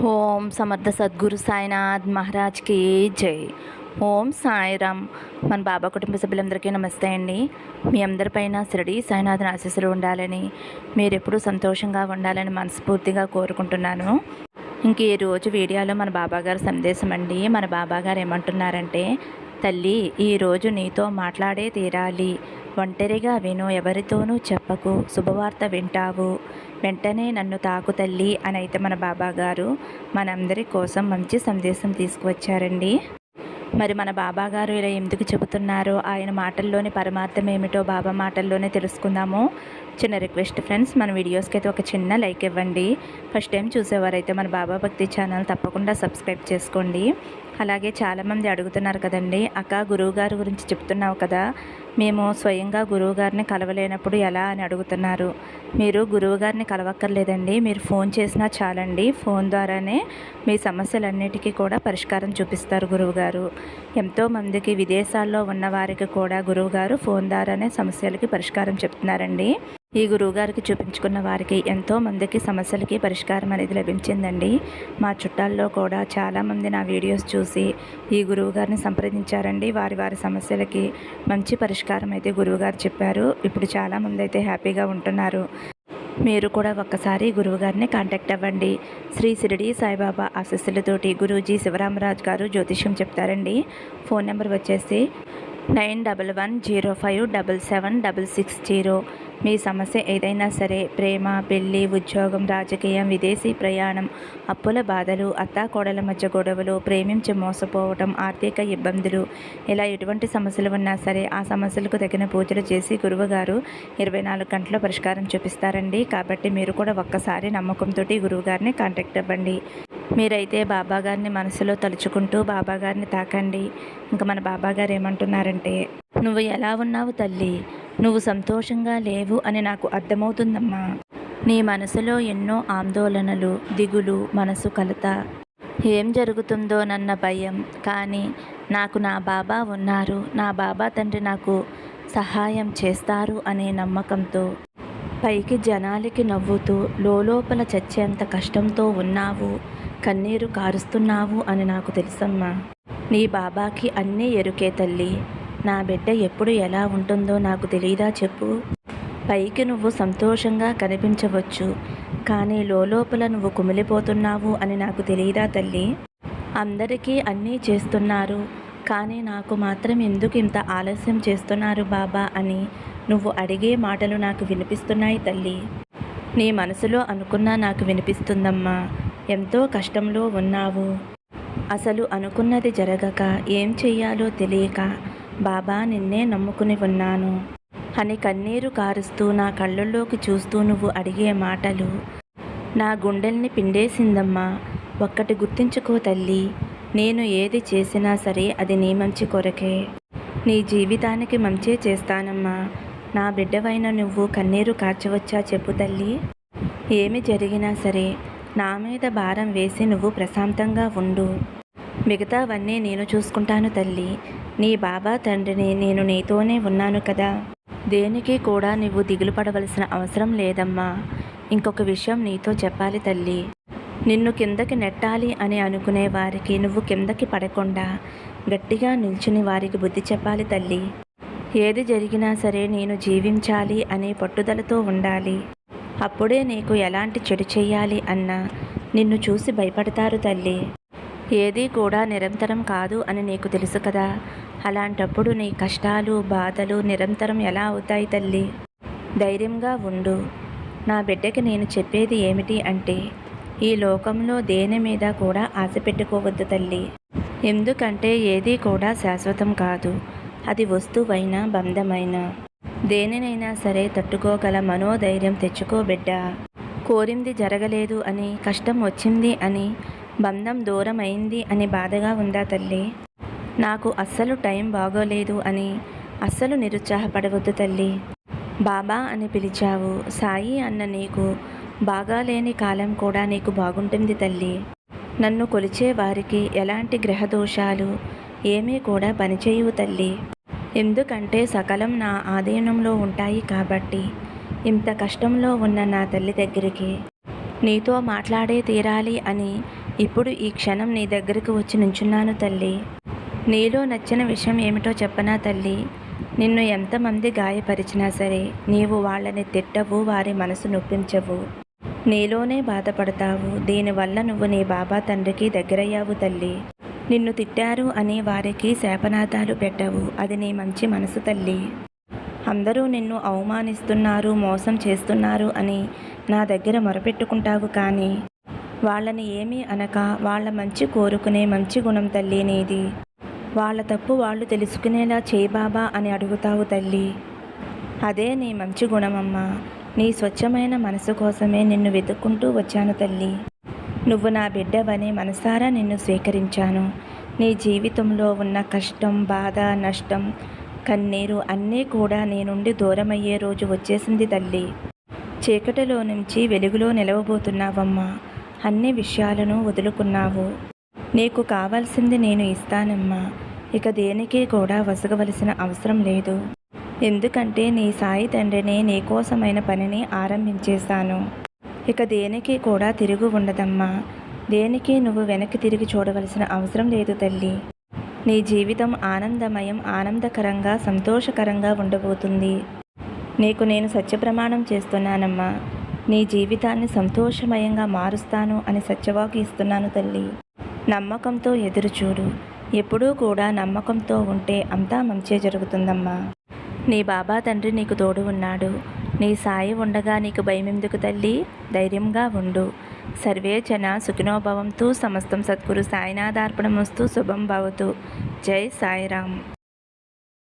ఓం సమర్థ సద్గురు సాయినాథ్ మహారాజ్కి జై. ఓం సాయిరామ్. మన బాబా కుటుంబ సభ్యులందరికీ నమస్తే అండి. మీ అందరిపైన శిరడి సాయినాథన్ ఆశీస్సులు ఉండాలని మీరెప్పుడూ సంతోషంగా ఉండాలని మనస్ఫూర్తిగా కోరుకుంటున్నాను. ఇంక ఈ రోజు వీడియోలో మన బాబాగారు సందేశం అండి. మన బాబాగారు ఏమంటున్నారంటే తల్లి ఈరోజు నీతో మాట్లాడే తీరాలి. ఒంటరిగా విను ఎవరితోనూ చెప్పకు శుభవార్త వింటావు. వెంటనే నన్ను తాకు తల్లి అని అయితే మన బాబా గారు మనందరి కోసం మంచి సందేశం తీసుకువచ్చారండి. మరి మన బాబా గారు ఇలా ఎందుకు చెబుతున్నారో ఆయన మాటల్లోని పరమార్థం ఏమిటో బాబా మాటల్లోనే తెలుసుకుందాము. చిన్న రిక్వెస్ట్ ఫ్రెండ్స్ మన వీడియోస్కి అయితే ఒక చిన్న లైక్ ఇవ్వండి. ఫస్ట్ టైం చూసేవారైతే మన బాబా భక్తి ఛానల్ తప్పకుండా సబ్స్క్రైబ్ చేసుకోండి. అలాగే చాలామంది అడుగుతున్నారు కదండి అక్క గురువుగారి గురించి చెప్తున్నావు కదా మేము స్వయంగా గురువుగారిని కలవలేనప్పుడు ఎలా అని అడుగుతున్నారు. మీరు గురువుగారిని కలవక్కర్లేదండి మీరు ఫోన్ చేసినా చాలండి ఫోన్ ద్వారానే మీ సమస్యలన్నిటికీ కూడా పరిష్కారం చూపిస్తారు గురువుగారు. ఎంతోమందికి విదేశాల్లో ఉన్న వారికి కూడా గురువుగారు ఫోన్ ద్వారానే సమస్యలకి పరిష్కారం చెప్తున్నారండి. ఈ గురువుగారికి చూపించుకున్న వారికి ఎంతో మందికి సమస్యలకి పరిష్కారం అనేది లభించిందండి. మా చుట్టాల్లో కూడా చాలామంది నా వీడియోస్ చూసి ఈ గురువుగారిని సంప్రదించారండి. వారి వారి సమస్యలకి మంచి పరిష్కారం అయితే గురువుగారు చెప్పారు. ఇప్పుడు చాలామంది అయితే హ్యాపీగా ఉంటున్నారు. మీరు కూడా ఒక్కసారి గురువుగారిని కాంటాక్ట్ అవ్వండి. శ్రీ సిరిడి సాయిబాబా ఆశస్సులతోటి గురూజీ శివరామరాజు గారు జ్యోతిష్యం చెప్తారండి. ఫోన్ నెంబర్ వచ్చేసి nine double one zero five double seven double six zero. మీ సమస్య ఏదైనా సరే ప్రేమ పెళ్ళి ఉద్యోగం రాజకీయం విదేశీ ప్రయాణం అప్పుల బాధలు అత్తాకోడల మధ్య గొడవలు ప్రేమించి మోసపోవటం ఆర్థిక ఇబ్బందులు ఇలా ఎటువంటి సమస్యలు ఉన్నా సరే ఆ సమస్యలకు తగిన పూజలు చేసి గురువుగారు ఇరవై నాలుగు గంటల పరిష్కారం చూపిస్తారండి. కాబట్టి మీరు కూడా ఒక్కసారి నమ్మకంతో గురువుగారిని కాంటాక్ట్ అవ్వండి. మీరైతే బాబాగారిని మనసులో తలుచుకుంటూ బాబాగారిని తాకండి. ఇంకా మన బాబాగారు ఏమంటున్నారంటే నువ్వు ఎలా ఉన్నావు తల్లి? నువ్వు సంతోషంగా లేవు అని నాకు అర్థమవుతుందమ్మా. నీ మనసులో ఎన్నో ఆందోళనలు దిగులు మనసు కలత. ఏం జరుగుతుందో నన్న భయం. కానీ నాకు నా బాబా ఉన్నారు. నా బాబా తండ్రి నాకు సహాయం చేస్తారు అనే నమ్మకంతో పైకి జనాలకి నవ్వుతూ లోపల చచ్చేంత కష్టంతో ఉన్నావు. కన్నీరు కారుస్తున్నావు అని నాకు తెలుసమ్మా. నీ బాబాకి అన్నీ ఎరుకే తల్లి. నా బిడ్డ ఎప్పుడు ఎలా ఉంటుందో నాకు తెలియదా చెప్పు. పైకి నువ్వు సంతోషంగా కనిపించవచ్చు. కానీ లోపల నువ్వు కుమిలిపోతున్నావు అని నాకు తెలియదా తల్లి? అందరికీ అన్నీ చేస్తున్నారు. కానీ నాకు మాత్రం ఎందుకు ఇంత ఆలస్యం చేస్తున్నారు బాబా అని నువ్వు అడిగే మాటలు నాకు వినిపిస్తున్నాయి తల్లి. నీ మనసులో అనుకున్నా నాకు వినిపిస్తుందమ్మా. ఎంతో కష్టంలో ఉన్నావు. అసలు అనుకున్నది జరగక ఏం చెయ్యాలో తెలియక బాబా నిన్నే నమ్ముకుని ఉన్నాను. అని కన్నీరు కారుస్తూ నా కళ్ళల్లోకి చూస్తూ నువ్వు అడిగే మాటలు. నా గుండెల్ని పిండేసిందమ్మా. ఒక్కటి గుర్తించుకో తల్లి. నేను ఏది చేసినా సరే అది నీ మంచి కొరకే. నీ జీవితానికి మంచే చేస్తానమ్మా. నా బిడ్డవైన నువ్వు కన్నీరు కార్చవచ్చా చెప్పు తల్లి. ఏమి జరిగినా సరే నా మీద భారం వేసి నువ్వు ప్రశాంతంగా ఉండు. మిగతావన్నీ నేను చూసుకుంటాను తల్లి. నీ బాబా తండ్రిని నేను నీతోనే ఉన్నాను కదా. దేనికి కూడా నువ్వు దిగులు పడవలసిన అవసరం లేదమ్మా. ఇంకొక విషయం నీతో చెప్పాలి తల్లి. నిన్ను కిందకి నెట్టాలి అని అనుకునే వారికి నువ్వు కిందకి పడకుండా గట్టిగా నిల్చుని వారికి బుద్ధి చెప్పాలి తల్లి. ఏది జరిగినా సరే నేను జీవించాలి అనే పట్టుదలతో ఉండాలి. అప్పుడే నీకు ఎలాంటి చెడు చేయాలి అన్నా? నిన్ను చూసి భయపడతారు తల్లి. ఏదీ కూడా నిరంతరం కాదు అని నీకు తెలుసు కదా. అలాంటప్పుడు నీ కష్టాలు బాధలు నిరంతరం ఎలా అవుతాయి తల్లి? ధైర్యంగా ఉండు. నా బిడ్డకి నేను చెప్పేది ఏమిటి అంటే ఈ లోకంలో దేని మీద కూడా ఆశ పెట్టుకోవద్దు తల్లి. ఎందుకంటే ఏదీ కూడా శాశ్వతం కాదు. అది వస్తువైనా బంధమైన. దేనినైనా సరే తట్టుకోగల మనోధైర్యం తెచ్చుకో బిడ్డ. కోరింది జరగలేదు అని కష్టం వచ్చింది అని బంధం దూరం అయింది అని బాధగా ఉందా తల్లి? నాకు అస్సలు టైం బాగోలేదు అని అస్సలు నిరుత్సాహపడవద్దు తల్లి. బాబా అని పిలిచావు సాయి అన్న నీకు బాగాలేని కాలం కూడా నీకు బాగుంటుంది తల్లి. నన్ను కొలిచే వారికి ఎలాంటి గ్రహదోషాలు ఏమీ కూడా పనిచేయవు తల్లి. ఎందుకంటే సకలం నా ఆధీనంలో ఉంటాయి కాబట్టి ఇంత కష్టంలో ఉన్న నా తల్లి దగ్గరికి నీతో మాట్లాడే తీరాలి అని ఇప్పుడు ఈ క్షణం నీ దగ్గరకు వచ్చి నుంచున్నాను తల్లి. నీలో నచ్చిన విషయం ఏమిటో చెప్పనా తల్లి. నిన్ను ఎంతమంది గాయపరిచినా సరే నీవు వాళ్ళని తిట్టవు వారి మనసు నొప్పించవు. నీలోనే బాధపడతావు. దీనివల్ల నువ్వు నీ బాబా తండ్రికి దగ్గరయ్యావు తల్లి. నిన్ను తిట్టారు అని వారికి శాపనాథాలు పెట్టవు. అది నీ మంచి మనసు తల్లి. అందరూ నిన్ను అవమానిస్తున్నారు మోసం చేస్తున్నారు అని నా దగ్గర మొరపెట్టుకుంటావు కానీ వాళ్ళని ఏమీ అనక వాళ్ళ మంచి కోరుకునే మంచి గుణం తల్లి నీది. వాళ్ళ తప్పు వాళ్ళు తెలుసుకునేలా చేయి బాబా అని అడుగుతావు తల్లి. అదే నీ మంచి గుణమమ్మా. నీ స్వచ్ఛమైన మనసు కోసమే నిన్ను వెతుక్కుంటూ వచ్చాను తల్లి. నువ్వు నా బిడ్డవని మనసారా నిన్ను స్వీకరించాను. నీ జీవితంలో ఉన్న కష్టం బాధ నష్టం కన్నీరు అన్నీ కూడా నీ నుండి దూరమయ్యే రోజు వచ్చేసింది తల్లి. చీకటిలో నుంచి వెలుగులో నిలవబోతున్నావమ్మా. అన్ని విషయాలను వదులుకున్నావు. నీకు కావాల్సింది నేను ఇస్తానమ్మా. ఇక దేనికి కూడా వసగవలసిన అవసరం లేదు. ఎందుకంటే నీ సాయి తండ్రిని నీకోసమైన పనిని ఆరంభించేశాను. ఇక దేనికి కూడా తిరుగు ఉండదమ్మా. దేనికి నువ్వు వెనక్కి తిరిగి చూడవలసిన అవసరం లేదు తల్లి. నీ జీవితం ఆనందమయం ఆనందకరంగా సంతోషకరంగా ఉండబోతుంది. నీకు నేను సత్యప్రమాణం చేస్తున్నానమ్మా. నీ జీవితాన్ని సంతోషమయంగా మారుస్తాను అని సత్యవాకు ఇస్తున్నాను తల్లి. నమ్మకంతో ఎదురుచూడు. ఎప్పుడూ కూడా నమ్మకంతో ఉంటే అంతా మంచే జరుగుతుందమ్మా. నీ బాబా తండ్రి నీకు తోడు ఉన్నాడు. నీ సాయి ఉండగా నీకు భయం తల్లి? ధైర్యంగా ఉండు. సర్వే జన సుఖినోభవంతు సమస్తం సద్గురు సాయినాథార్పణమస్తు శుభం భవతు. జై సాయిరామ్.